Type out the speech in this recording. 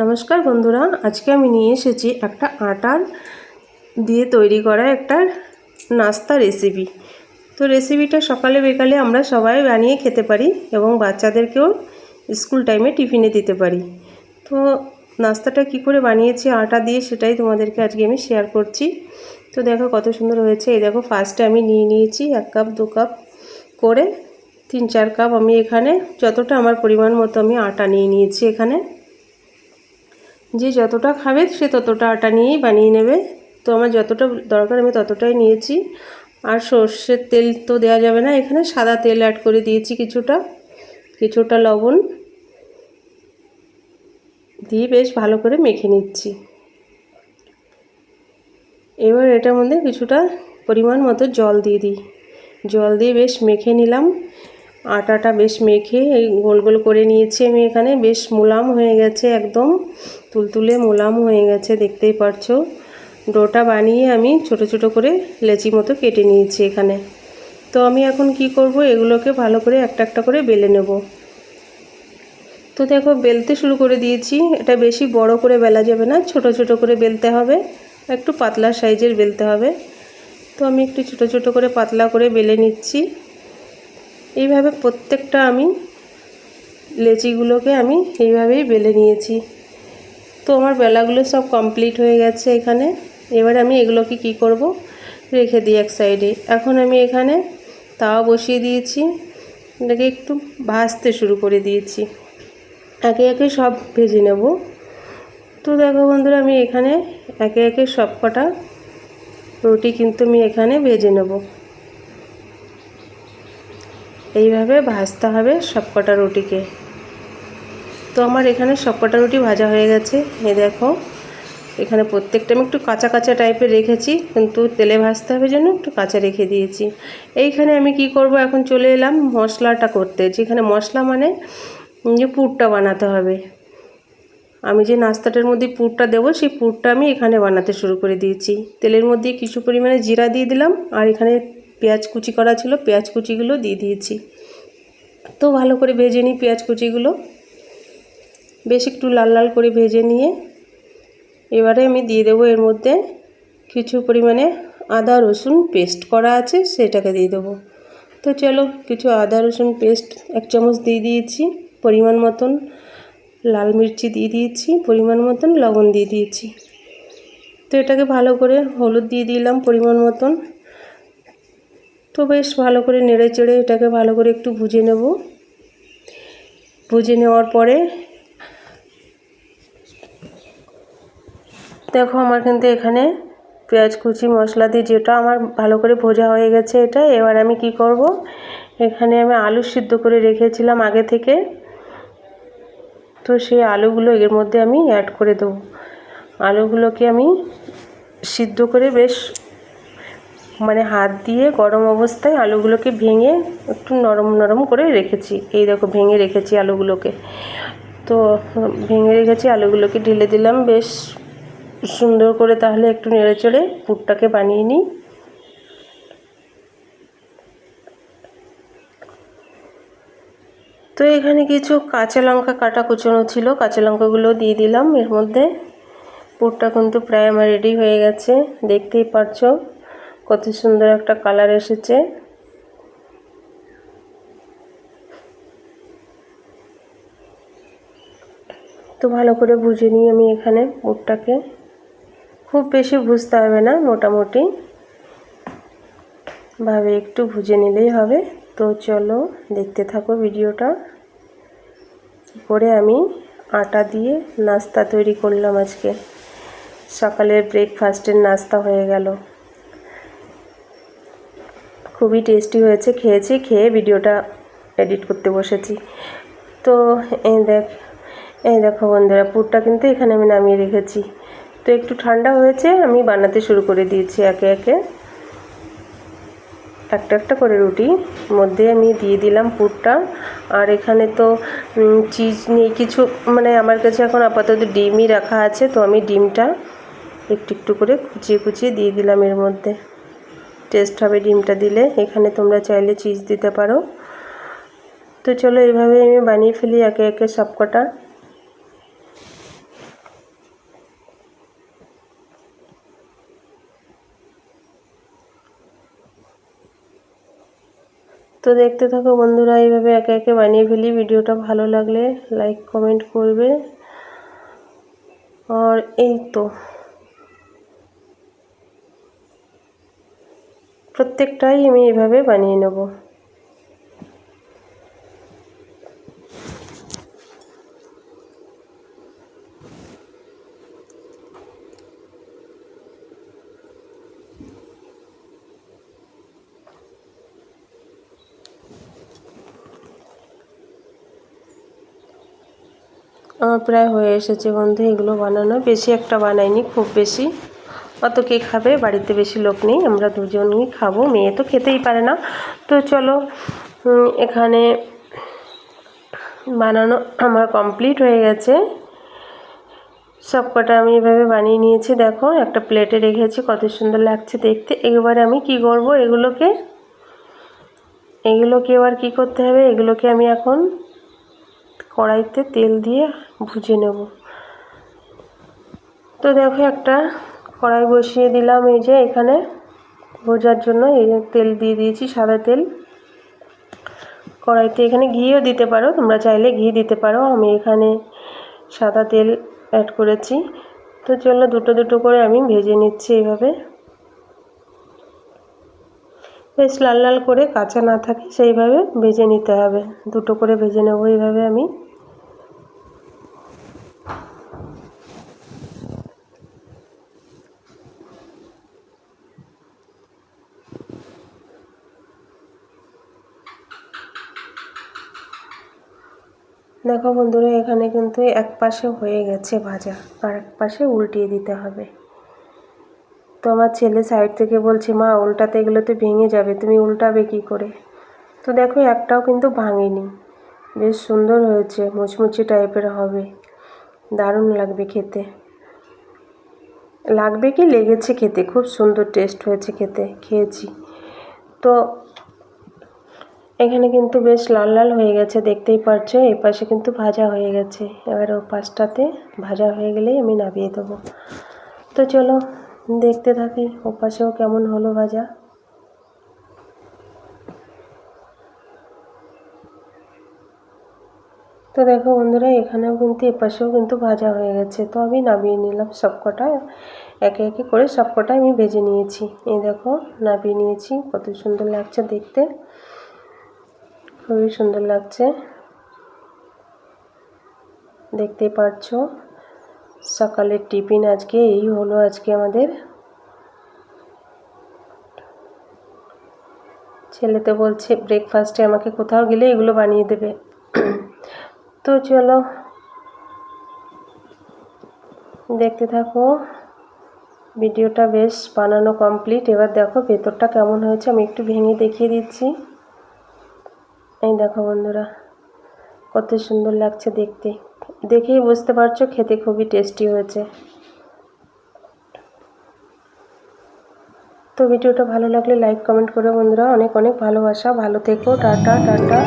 নমস্কার বন্ধুরা, আজকে আমি নিয়ে এসেছি একটা আটার দিয়ে তৈরি করা একটা নাস্তা রেসিপি তো রেসিপিটা সকালে বিকালে আমরা সবাই বানিয়ে খেতে পারি এবং বাচ্চাদেরকেও স্কুল টাইমে টিফিনে দিতে পারি। তো নাস্তাটা কি করে বানিয়েছি, আটা দিয়ে সেটাই তোমাদেরকে আজকে আমি শেয়ার করছি। তো দেখো কত সুন্দর হয়েছে। এই দেখো ফার্স্টে আমি নিয়ে নিয়েছি এক কাপ দু কাপ করে তিন চার কাপ আমি এখানে যতটা আমার পরিমাণ মতো আমি আটা নিয়ে নিয়েছি এখানে। যে যতটা খাবে সে ততটা আটা নিয়েই বানিয়ে নেবে। তো আমার যতটা দরকার আমি ততটাই নিয়েছি। আর সর্ষের তেল তো দেওয়া যাবে না, এখানে সাদা তেল অ্যাড করে দিয়েছি কিছুটা কিছুটা লবণ। দিয়ে বেশ ভালো করে মেখে নিচ্ছি। এবার এটার মধ্যে কিছুটা পরিমাণ মতো জল দিয়ে দিই। জল দিয়ে বেশ মেখে নিলাম। আটাটা বেশ মেখে এই গোল গোল করে নিয়েছি আমি এখানে। বেশ মোলাম হয়ে গেছে একদম। তুলতুলে মোলাম হয়ে গেছে, দেখতেই পারছ। ডোটা বানিয়ে আমি ছোট ছোট করে লেচি মতো কেটে নিয়েছি এখানে। তো আমি এখন কি করব? এগুলোকে ভালো করে একটা একটা করে বেলে নেব। তো দেখো, বেলতে শুরু করে দিয়েছি। এটা বেশি বড় করে বেলা যাবে না, ছোট ছোট করে বেলতে হবে। একটু পাতলা সাইজের বেলতে হবে। তো আমি একটু ছোট ছোট করে পাতলা করে বেলে নিচ্ছি। এইভাবে প্রত্যেকটা আমি লেচিগুলোকে আমি এইভাবেই বেলে নিয়েছি। তো আমার বেলাগুলো সব কমপ্লিট হয়ে গেছে এখানে। এবার আমি এগুলোকে কি করব? রেখে দিই এক সাইডে। এখন আমি এখানে তাওয়া বসিয়ে দিয়েছি। এটাকে একটু ভাজতে শুরু করে দিয়েছি। একে একে সব ভেজে নেব। তো দেখো বন্ধুরা, আমি এখানে একে একে সব কটা রুটি কিন্তু আমি এখানে ভেজে নেব। এইভাবে ভাজতে হবে সব কটা রুটিকে। তো আমার এখানে সব কটা রুটি ভাজা হয়ে গেছে। এ দেখো, এখানে প্রত্যেকটা আমি একটু কাঁচা কাঁচা টাইপের রেখেছি, কিন্তু তেলে ভাজতে হবে জন্য একটু কাঁচা রেখে দিয়েছি। এইখানে আমি কি করব, এখন চলে এলাম মশলাটা করতে, যেখানে মশলা মানে যে পুরটা বানাতে হবে। আমি যে নাস্তাটার মধ্যে পুরটা দেবো, সেই পুরটা আমি এখানে বানাতে শুরু করে দিয়েছি। তেলের মধ্যে কিছু পরিমাণে জিরা দিয়ে দিলাম, আর এখানে পেঁয়াজ কুচি করা ছিল, পেঁয়াজ কুচিগুলো দিয়ে দিয়েছি। তো ভালো করে ভেজে নিই পেঁয়াজ কুচিগুলো। বেশ একটু লাল লাল করে ভেজে নিয়ে এবারে আমি দিয়ে দেবো এর মধ্যে কিছু পরিমাণে আদা রসুন পেস্ট করা আছে, সেটাকে দিয়ে দেবো। তো চলো কিছু আদা রসুন পেস্ট এক চামচ দিয়ে দিয়েছি, পরিমাণ মতন। লাল মির্চি দিয়ে দিয়েছি, পরিমাণ মতন লবণ দিয়ে দিয়েছি। তো এটাকে ভালো করে হলুদ দিয়ে দিলাম পরিমাণ মতন। তো বেশ ভালো করে নেড়ে চেড়ে এটাকে ভালো করে একটু ভুজে নেব। ভুজে নেওয়ার পরে দেখো আমার কিন্তু এখানে পেঁয়াজ, কুচি, মশলা দিয়ে যেটা আমার ভালো করে ভোজা হয়ে গেছে এটা। এবার আমি কি করব? এখানে আমি আলু সিদ্ধ করে রেখেছিলাম আগে থেকে। তো সেই আলুগুলো এর মধ্যে আমি অ্যাড করে দেবো। আলুগুলোকে আমি সিদ্ধ করে বেশ মানে হাত দিয়ে গরম অবস্থায় আলুগুলোকে ভেঙে একটু নরম নরম করে রেখেছি। এই দেখো, ভেঙে রেখেছি আলুগুলোকে। তো ভেঙে রেখেছি আলুগুলোকে, ঢেলে দিলাম। বেশ সুন্দর করে তাহলে একটু নেড়ে চেড়ে পুরটাকে বানিয়ে নিই। তো এখানে কিছু কাঁচা লঙ্কা কাটা কুচোনো ছিল। কাঁচা লঙ্কাগুলো দিয়ে দিলাম। এর মধ্যে পুরটা কিন্তু প্রায় আমার রেডি হয়ে গেছে। দেখতেই পারছ কত সুন্দর একটা কালার এসেছে। তো ভালো করে ভুজে নিই আমি এখানে পুরটাকে। খুব বেশি ভুজতে হবে না, মোটামুটি। ভাবে একটু ভুজে নিলেই হবে। তো চলো দেখতে থাকো ভিডিওটা। করে আমি আটা দিয়ে নাস্তা তৈরি করলাম আজকে। সকালের ব্রেকফাস্টের নাস্তা হয়ে গেল। খুবই টেস্টি হয়েছে, খেয়েছি, খেয়ে ভিডিওটা এডিট করতে বসেছি। তো এই দেখ এই দেখো বন্ধুরা, পুরটা কিন্তু এখানে আমি নামিয়ে রেখেছি। তো একটু ঠান্ডা হয়েছে, আমি বানাতে শুরু করে দিয়েছি একে একে। একটা একটা করে রুটি, মধ্যে আমি দিয়ে দিলাম পুরটা। আর এখানে তো চিজ নেই, কিছু মানে আমার কাছে এখন আপাতত ডিমই রাখা আছে, তো আমি ডিমটা একটু একটু করে কুচিয়ে কুচিয়ে দিয়ে দিলাম এর মধ্যে। টেস্ট হবে ডিমটা দিলে, এখানে তোমরা চাইলে চিজ দিতে পারো। তো চলো এইভাবে আমি বানিয়ে ফেলি একে একে সব তো দেখতে থাকো বন্ধুরা, এইভাবে একে একে বানিয়ে ফেলি। ভিডিওটা ভালো লাগলে লাইক কমেন্ট করবে। আর এই তো। প্রত্যেকটাই আমি এভাবে বানিয়ে নেব। আমার প্রায় হয়ে এসেছে বন্ধু, এগুলো বানানো। বেশি একটা বানাইনি, খুব বেশি। অত কে খাবে? বাড়িতে বেশি লোক নেই, আমরা দুজনই খাব। মেয়ে তো খেতেই পারে না। তো চলো এখানে বানানো আমার কমপ্লিট হয়ে গেছে। সব কটা আমি এভাবে বানিয়ে নিয়েছি, দেখো। একটা প্লেটে রেখেছি, কত সুন্দর লাগছে দেখতে। এবারে আমি কি করব? এগুলোকে এগুলোকে এবার কি করতে হবে? এগুলোকে আমি এখন কড়াইতে তেল দিয়ে ভুজে নেব। তো দেখো একটা কড়াই বসিয়ে দিলাম এই যে এখানে। ভোজার জন্য এই তেল দিয়ে দিয়েছি সাদা তেল। কড়াইতে এখানে ঘিও দিতে পারো, তোমরা চাইলে ঘি দিতে পারো। আমি এখানে সাদা তেল অ্যাড করেছি। তো চলো দুটো দুটো করে আমি ভেজে নিচ্ছি এইভাবে বেশ লাল লাল করে কাঁচা না থাকে সেইভাবে ভেজে নিতে হবে। দুটো করে ভেজে নেব এইভাবে আমি। দেখো বন্ধুরা, এখানে কিন্তু এক পাশে হয়ে গেছে ভাজা, আর এক পাশে উল্টিয়ে দিতে হবে। তো আমার ছেলে সাইড থেকে বলছে, মা, উল্টাতে এগুলো তো ভেঙে যাবে, তুমি উল্টাবে কি করে? তো দেখো, একটাও কিন্তু ভাঙেনি। বেশ সুন্দর হয়েছে, মুচমুচি টাইপের হবে। দারুণ লাগবে খেতে। লাগবে কি? লেগেছে খেতে, খুব সুন্দর টেস্ট হয়েছে খেতে, খেয়েছি। তো এখানে কিন্তু বেশ লাল লাল হয়ে গেছে, দেখতেই পারছ। এই পাশে কিন্তু ভাজা হয়ে গেছে। এবার ও পাশটাতে ভাজা হয়ে গেলেই আমি নামিয়ে দেবো। তো চলো, দেখতে থাকি ও পাশেও কেমন হলো ভাজা। তো দেখো বন্ধুরা, এখানেও কিন্তু এপাশেও কিন্তু ভাজা হয়ে গেছে। তো আমি নামিয়ে নিলাম সব কটা একে একে করে সব কটা আমি ভেজে নিয়েছি। এই দেখো, নামিয়ে নিয়েছি। কত সুন্দর লাগছে দেখতে। খুবই সুন্দর লাগছে। দেখতেই পারছ, সকালের টিফিন আজকে, এই হলো আজকে আমাদের। ছেলে তো বলছে ব্রেকফাস্টে আমাকে কোথাও গেলে এগুলো বানিয়ে দেবে। তো চলো, দেখতে থাকো। ভিডিওটা বেশ বানানো কমপ্লিট এবার দেখো ভেতরটা কেমন হয়েছে, আমি একটু ভেঙে দেখিয়ে দিচ্ছি। এই দেখো বন্ধুরা, কত সুন্দর লাগছে দেখতে। দেখেই বুঝতে পারছ খেতে খুবই টেস্টি হয়েছে। তো ভিডিওটা ভালো লাগলে লাইক কমেন্ট করে বন্ধুরা। অনেক অনেক ভালোবাসা। ভালো থেকো, টাটা টাটা।